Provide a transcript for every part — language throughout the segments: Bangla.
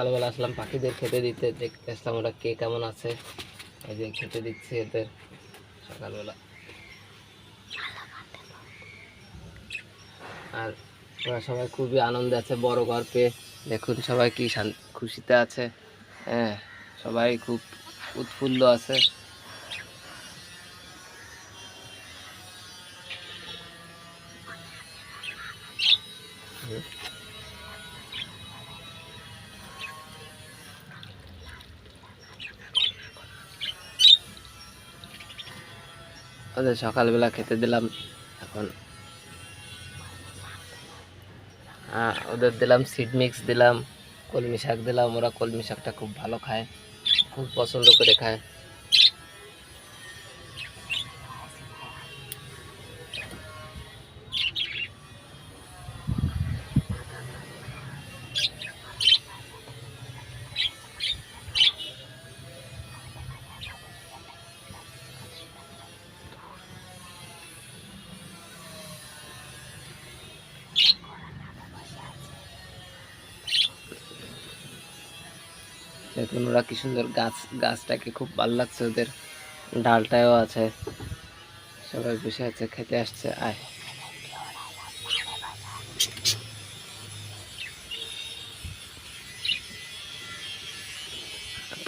সকালবেলা আসলাম পাখিদের খেতে দিতে, দেখতে আসলাম ওরা কে কেমন আছে। এই যে খেতে দিচ্ছি এদের সকালবেলা। আর ওরা সবাই খুবই আনন্দে আছে, বড় ঘর পেয়ে দেখুন সবাই কি খুশিতে আছে। হ্যাঁ সবাই খুব উৎফুল্ল আছে। ওদের সকালবেলা খেতে দিলাম, এখন ওদের দিলাম সিড মিক্স দিলাম, কলমি শাক দিলাম, ওরা কলমি শাকটা খুব ভালো খায়, খুব পছন্দ করে খায়। দেখুন ওরা কি সুন্দর গাছ, গাছটাকে খুব ভালো লাগছে ওদের। ডালটাও আছে। সবাই বসে আছে, খেতে আসছে, আয়।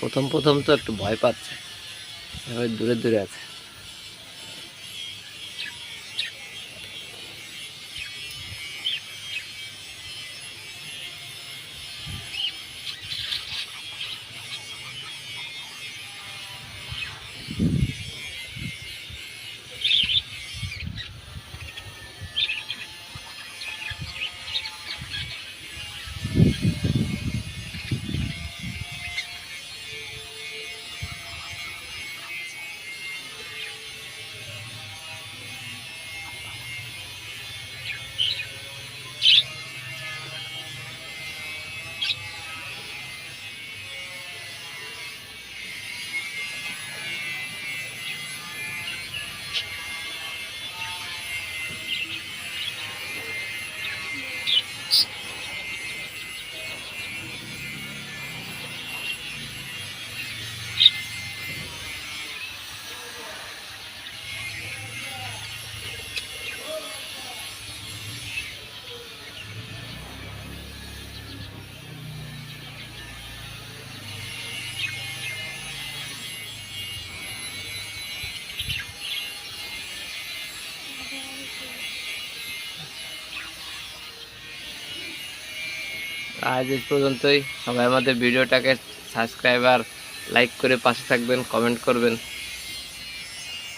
প্রথম প্রথম তো একটু ভয় পাচ্ছে। সবাই দূরে দূরে আছে। আজ এই পর্যন্তই। সবাই আমাদের ভিডিওটাকে সাবস্ক্রাইব আর লাইক করে পাশে থাকবেন কমেন্ট করবেন।